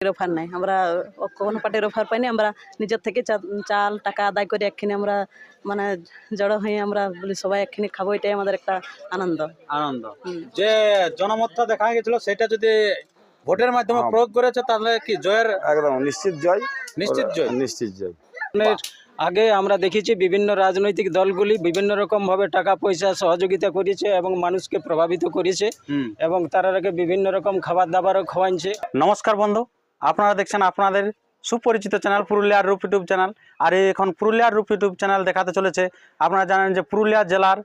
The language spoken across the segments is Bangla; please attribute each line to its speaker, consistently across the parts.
Speaker 1: পার্টির অফার নাই। আমরা কোনো পার্টির অফার পাইনি আমরা নিজের থেকে চা- চাল টাকা আদায় করে একখানে আমরা মানে জড়ো হয়ে আমরা বলি সবাই একখানে খাব। এটাই আমাদের একটা আনন্দ।
Speaker 2: আনন্দ। যে জনমতটা দেখা গেছিল সেটা যদি ভোটের মাধ্যমে
Speaker 3: হ্যাঁ।
Speaker 2: প্রয়োগ করেছে তাহলে কি জয়ের
Speaker 3: একদম নিশ্চিত জয়।
Speaker 2: নিশ্চিত জয়?
Speaker 3: নিশ্চিত জয়।
Speaker 4: আগে আমরা দেখেছি বিভিন্ন রাজনৈতিক দলগুলি বিভিন্ন রকম ভাবে টাকা পয়সা সহযোগিতা করেছে এবং মানুষকে প্রভাবিত করেছে এবং তারাকে বিভিন্ন রকম খাবার দাবারও খাওয়াইছে
Speaker 2: নমস্কার বন্ধু। আপনারা দেখছেন আপনাদের সুপরিচিত চ্যানেল পুরুলিয়ার রূপ ইউটিউব চ্যানেল। আর এখন পুরুলিয়ার রূপ ইউটিউব চ্যানেল দেখাতে চলেছে। আপনারা জানেন যে পুরুলিয়া জেলার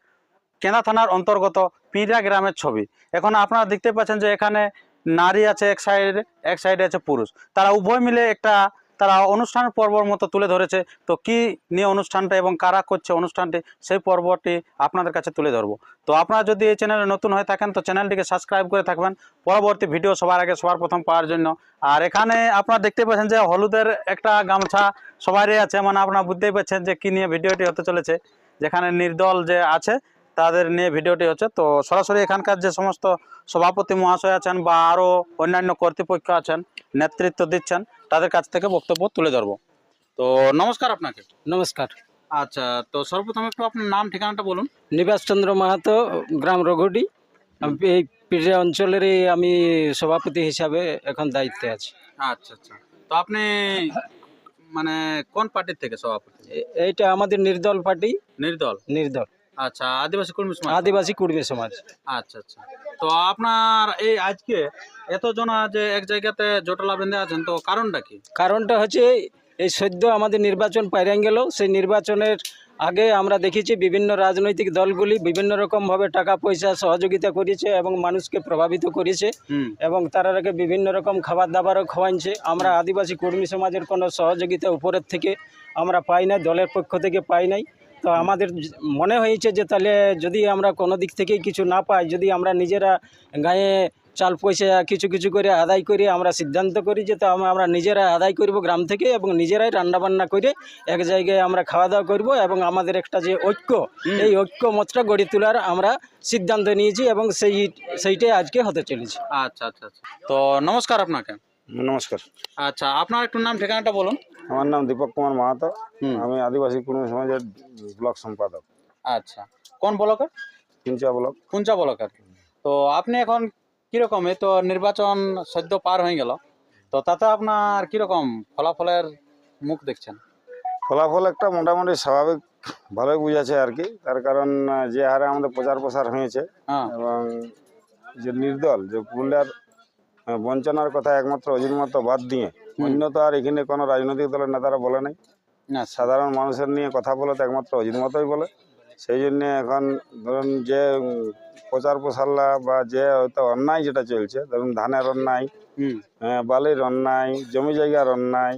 Speaker 2: কেনা থানার অন্তর্গত পিঁড়া গ্রামের ছবি। এখন আপনারা দেখতে পাচ্ছেন যে এখানে নারী আছে, এক সাইডে এক সাইডে আছে পুরুষ। তারা উভয় মিলে একটা তারা অনুষ্ঠান পর্বর মতো তুলে ধরেছে। তো কি নিয়ে অনুষ্ঠানটা এবং কারা করছে অনুষ্ঠানটি, সেই পর্বটি আপনাদের কাছে তুলে ধরবো। তো আপনারা যদি এই চ্যানেলে নতুন হয়ে থাকেন, তো চ্যানেলটিকে সাবস্ক্রাইব করে থাকবেন। পরবর্তী ভিডিও সবার আগে, সবার প্রথম পাওয়ার জন্য। আর এখানে আপনারা দেখতে পাচ্ছেন যে হলুদের একটা গামছা সবারই আছে মানে আপনারা বুঝতেই পারছেন যে কি নিয়ে ভিডিওটি হতে চলেছে। যেখানে নির্দল যে আছে তাদের নিয়ে ভিডিওটি হচ্ছে। তো সরাসরি এখানকার যে সমস্ত সভাপতি মহাশয় আছেন বা আরও অন্যান্য কর্তৃপক্ষ আছেন নেতৃত্ব দিচ্ছেন তাদের কাছ থেকে বক্তব্য তুলে ধরবো। তো নমস্কার আপনাকে।
Speaker 4: নমস্কার।
Speaker 2: আচ্ছা তো সর্বপ্রথম একটু আপনার নাম ঠিকানাটা বলুন।
Speaker 4: নিবাস চন্দ্র মাহাতো গ্রাম রঘুডি। এই পিড়ে অঞ্চলেরই আমি সভাপতি হিসাবে এখন দায়িত্বে আছি।
Speaker 2: আচ্ছা আচ্ছা। তো আপনি মানে কোন পার্টির থেকে সভাপতি?
Speaker 4: এইটা আমাদের নির্দল পার্টি।
Speaker 2: নির্দল?
Speaker 4: নির্দল।
Speaker 2: আচ্ছা আদিবাসী কর্মী সমাজ।
Speaker 4: আদিবাসী কুর্মী সমাজ।
Speaker 2: আচ্ছা আচ্ছা। তো আপনার এই আজকে এতজন যে এক জায়গাতে জটলা বেঁধে আছেন তো কারণটা কি?
Speaker 4: কারণটা হচ্ছে এই সদ্য আমাদের নির্বাচন পাইরান গেল। সেই নির্বাচনের আগে আমরা দেখেছি বিভিন্ন রাজনৈতিক দলগুলি বিভিন্ন রকমভাবে টাকা পয়সা সহযোগিতা করেছে এবং মানুষকে প্রভাবিত করেছে এবং তারাকে বিভিন্ন রকম খাবার দাবারও খাওয়াইছে আমরা আদিবাসী কর্মী সমাজের কোনো সহযোগিতা উপরের থেকে আমরা পাই নাই দলের পক্ষ থেকে পাই নাই। তো আমাদের মনে হয়েছে যে তাহলে যদি আমরা কোনো দিক থেকেই কিছু না পাই যদি আমরা নিজেরা গায়ে চাল পয়সা কিছু কিছু করে আদায় করে আমরা সিদ্ধান্ত করি যে তা আমরা- আমরা নিজেরা আদায় করব গ্রাম থেকে এবং নিজেরাই রান্নাবান্না করে এক জায়গায় আমরা খাওয়া দাওয়া করব এবং আমাদের একটা যে ঐক্য এই ঐক্য মতটা গড়ে তোলার আমরা সিদ্ধান্ত নিয়েছি এবং সেই সেইটাই আজকে হতে চলেছে।
Speaker 2: আচ্ছা আচ্ছা আচ্ছা। তো নমস্কার আপনাকে।
Speaker 3: নমস্কার।
Speaker 2: আচ্ছা আপনার একটু নাম ঠিকানাটা বলুন।
Speaker 3: আমার নাম দীপক কুমার মাহাতো। আমি আদিবাসী কুর্মী সমাজের ব্লক সম্পাদক।
Speaker 2: আচ্ছা। কোন ব্লকের?
Speaker 3: কুঞ্চা ব্লক।
Speaker 2: পুঞ্চা ব্লকের তো আপনি এখন কীরকম এই তো নির্বাচন সদ্য পার হয়ে গেল তো তাতে আপনার কীরকম ফলাফলের মুখ দেখছেন?
Speaker 3: ফলাফল একটা মোটামুটি স্বাভাবিক ভালোই বুঝাচ্ছে আর কি। তার কারণ যে হারে আমাদের প্রচার প্রসার হয়েছে
Speaker 2: হ্যাঁ।
Speaker 3: এবং যে নির্দল যে পুরুলিয়ার বঞ্চনার কথা একমাত্র অজিত মতো বাদ দিয়ে। অন্য তো আর এখানে কোনো রাজনৈতিক দলের নেতারা বলে নাই।
Speaker 2: আচ্ছা
Speaker 3: সাধারণ মানুষের নিয়ে কথা বলে তো একমাত্র অজিত মতোই বলে। সেই জন্যে এখন ধরুন যে প্রচার প্রসারলা বা যে হয়তো অন্যায় যেটা চলছে ধরুন ধানের অন্যায়
Speaker 2: হুম।
Speaker 3: বালির অন্যায় জমি জায়গার অন্যায়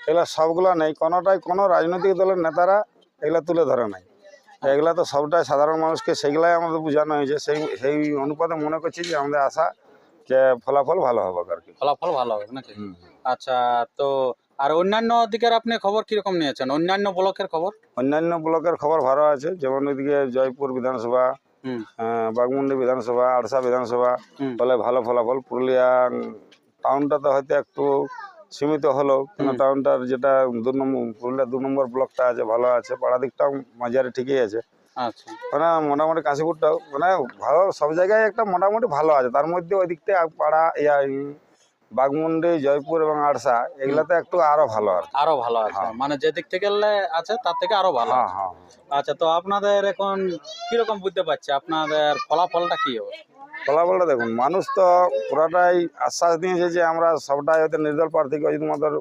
Speaker 3: এগুলা সবগুলো নেই। কোনোটাই কোনো রাজনৈতিক দলের নেতারা এগুলো তুলে ধরে নাই। এগুলা তো সবটাই সাধারণ মানুষকে সেগুলাই আমাদের বোঝানো হয়েছে। সেই সেই অনুপাতে মনে করছি যে আমাদের আশা যে ফলাফল ভালো হবে আর কি
Speaker 2: ফলাফল ভালো হবে নাকি? আচ্ছা তো আর অন্যান্য দিকের আপনি খবর কীরকম নিয়েছেন? অন্যান্য ব্লকের খবর?
Speaker 3: অন্যান্য ব্লকের খবর ভালো আছে যেমন ওইদিকে জয়পুর বিধানসভা বাগমুন্ডি বিধানসভা আড়সা বিধানসভা বলে ভালো ফলাফল পুরুলিয়া টাউনটা তো হয়তো একটু সীমিত হলো টাউনটার যেটা দু নম্বর পুরুলিয়া দু নম্বর ব্লকটা আছে ভালো আছে পাড়া দিকটাও মাঝারি ঠিকই আছে।
Speaker 2: আচ্ছা।
Speaker 3: মানে মোটামুটি কাশীপুরটা মানে ভালো সব জায়গায় একটা মোটামুটি ভালো আছে। তার মধ্যে ওই দিকটা পাড়া ইয়া বাঘমুন্ডি বাগমুন্ডি জয়পুর এবং আরসা এগুলাতে একটু আরও ভালো আর।
Speaker 2: আরও ভালো আছে।
Speaker 3: হ্যাঁ।
Speaker 2: মানে যে দিক থেকে গেলে আছে তার থেকে আরও ভালো।
Speaker 3: হ্যাঁ হ্যাঁ।
Speaker 2: আচ্ছা তো আপনাদের এখন কীরকম বুঝতে পারছি? আপনাদের ফলাফলটা কি হবে?
Speaker 3: ফলাফলটা দেখুন মানুষ তো পুরাটাই আশ্বাস দিয়েছে যে আমরা সবটাই হয়তো নির্দল প্রার্থীকে অজিত মতোর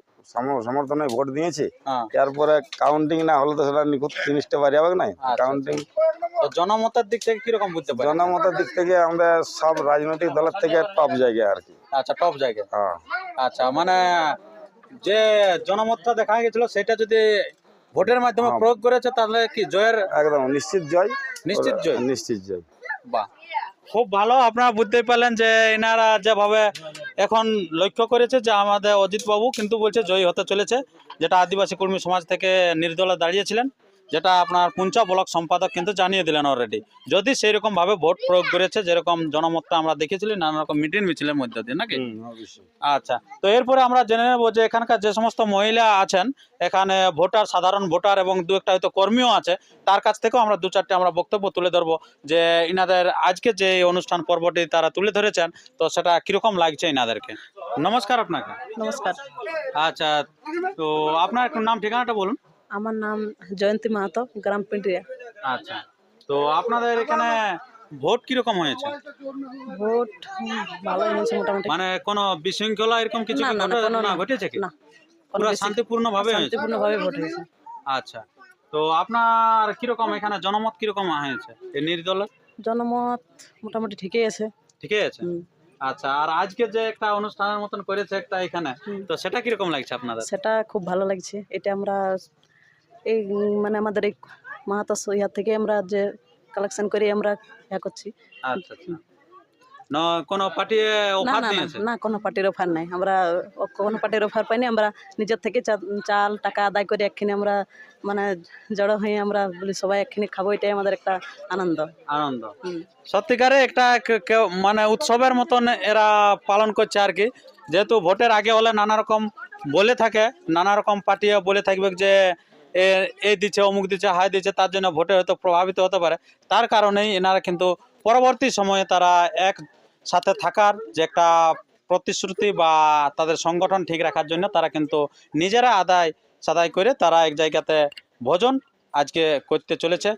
Speaker 3: সমর্থনে ভোট দিয়েছি।
Speaker 2: হ্যাঁ।
Speaker 3: এরপরে কাউন্টিং না হলে তো সেটা নিখুঁত জিনিসটা বাড়ি হবে না
Speaker 2: আচ্ছা,
Speaker 3: কাউন্টিং
Speaker 2: তো জনমতের দিক থেকে কীরকম বুঝতে পারছি
Speaker 3: জনমতের দিক থেকে আমাদের সব রাজনৈতিক দলের থেকে টপ জায়গায় আর কি।
Speaker 2: আচ্ছা টপ জায়গা
Speaker 3: হ্যাঁ।
Speaker 2: আচ্ছা মানে যে জনমতটা দেখা গেছিল সেটা যদি ভোটের মাধ্যমে
Speaker 3: হ্যাঁ।
Speaker 2: প্রয়োগ করেছে তাহলে কি জয়ের
Speaker 3: একদম নিশ্চিত জয়।
Speaker 2: নিশ্চিত জয়?
Speaker 3: নিশ্চিত জয়।
Speaker 2: বাহ। খুব ভালো। আপনারা বুঝতেই পারলেন যে এনারা যেভাবে এখন লক্ষ্য করেছে যে আমাদের অজিতবাবু কিন্তু বলছে জয়ী হতে চলেছে, যেটা আদিবাসী কর্মী সমাজ থেকে নির্দলে দাঁড়িয়েছিলেন। যেটা আপনার পুঞ্চা ব্লক সম্পাদক কিন্তু জানিয়ে দিলেন অলরেডি যদি সেই রকম ভাবে ভোট প্রয়োগ করেছে যেরকম জনমতটা আমরা দেখেছিলি নানা রকম মিটিং মিছিলের মধ্যে দিয়ে নাকি? আচ্ছা তো এরপরে আমরা জেনে নেব যে এখানকার যে সমস্ত মহিলা আছেন এখানে ভোটার সাধারণ ভোটার এবং দু একটা হয়তো কর্মীও আছে তার কাছ থেকেও আমরা দু চারটে আমরা বক্তব্য তুলে ধরবো যে ইনাদের আজকে যে এই অনুষ্ঠান পর্বটি তারা তুলে ধরেছেন তো সেটা কীরকম লাগছে ইনাদেরকে? নমস্কার আপনাকে।
Speaker 1: নমস্কার।
Speaker 2: আচ্ছা তো আপনার একটু নাম ঠিকানাটা বলুন।
Speaker 1: আমার নাম জয়ন্তী মাহাতো গ্রাম পিন্ডিয়া।
Speaker 2: আচ্ছা। তো আপনাদের এখানে ভোট কীরকম হয়েছে?
Speaker 1: ভোট ভালোই হয়েছে মোটামুটি।
Speaker 2: মানে কোনো বিশৃঙ্খলা এরকম কিছু
Speaker 1: না,
Speaker 2: কি
Speaker 1: না, না, কোনো
Speaker 2: না
Speaker 1: না।
Speaker 2: ঘটেছে কি?
Speaker 1: না
Speaker 2: পুরো শান্তিপূর্ণ ভাবে হয়েছে?
Speaker 1: শান্তিপূর্ণভাবে ভোট হয়েছে।
Speaker 2: আচ্ছা। তো আপনার কীরকম এখানে জনমত কীরকম হয়েছে? এই নির্দলের?
Speaker 1: জনমত মোটামুটি ঠিকই আছে।
Speaker 2: ঠিকই আছে?
Speaker 1: হুম,
Speaker 2: আচ্ছা আর আজকে যে একটা অনুষ্ঠানের মতন করেছে একটা এখানে
Speaker 1: হুম।
Speaker 2: তো সেটা কীরকম লাগছে আপনাদের?
Speaker 1: সেটা খুব ভালো লাগছে। এটা আমরা এই মানে আমাদের এই মাহাতো ইয়া থেকে আমরা যে কালেকশন করে আমরা ইয়া করছি।
Speaker 2: আচ্ছা আচ্ছা। না কোনো পার্টি অফার
Speaker 1: না না
Speaker 2: দিয়েছে?
Speaker 1: না কোনো পার্টির অফার নাই। আমরা কোনো পার্টির অফার পাইনি। আমরা নিজের থেকে চাল টাকা আদায় করে একখানে আমরা মানে জড়ো হয়ে আমরা বলি সবাই একখানে খাব এটাই আমাদের একটা আনন্দ।
Speaker 2: আনন্দ। সত্যিকারে একটা মানে উৎসবের মতন এরা পালন করছে আর কি। যেহেতু ভোটের আগে হলে নানা রকম বলে থাকে নানা রকম পার্টি বলে থাকবে যে এ এই দিচ্ছে, অমুক দিচ্ছে হাই দিচ্ছে, তার জন্য ভোটে হয়তো প্রভাবিত হতে পারে। তার কারণেই এনারা কিন্তু পরবর্তী সময়ে তারা এক সাথে থাকার যে একটা প্রতিশ্রুতি বা তাদের সংগঠন ঠিক রাখার জন্য তারা কিন্তু নিজেরা আদায় সাদায় করে তারা এক জায়গাতে ভোজন আজকে করতে চলেছে,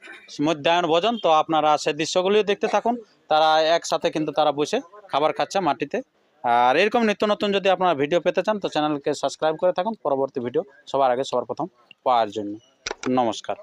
Speaker 2: মধ্যাহ্ন ভোজন। তো আপনারা সে দৃশ্যগুলিও দেখতে থাকুন। তারা একসাথে কিন্তু তারা বসে খাবার খাচ্ছে মাটিতে। আর এরকম নিত্য নতুন যদি আপনারা ভিডিও পেতে চান, তো চ্যানেলকে সাবস্ক্রাইব করে থাকুন। পরবর্তী ভিডিও সবার আগে, সবার প্রথম পাওয়ার জন্য। নমস্কার।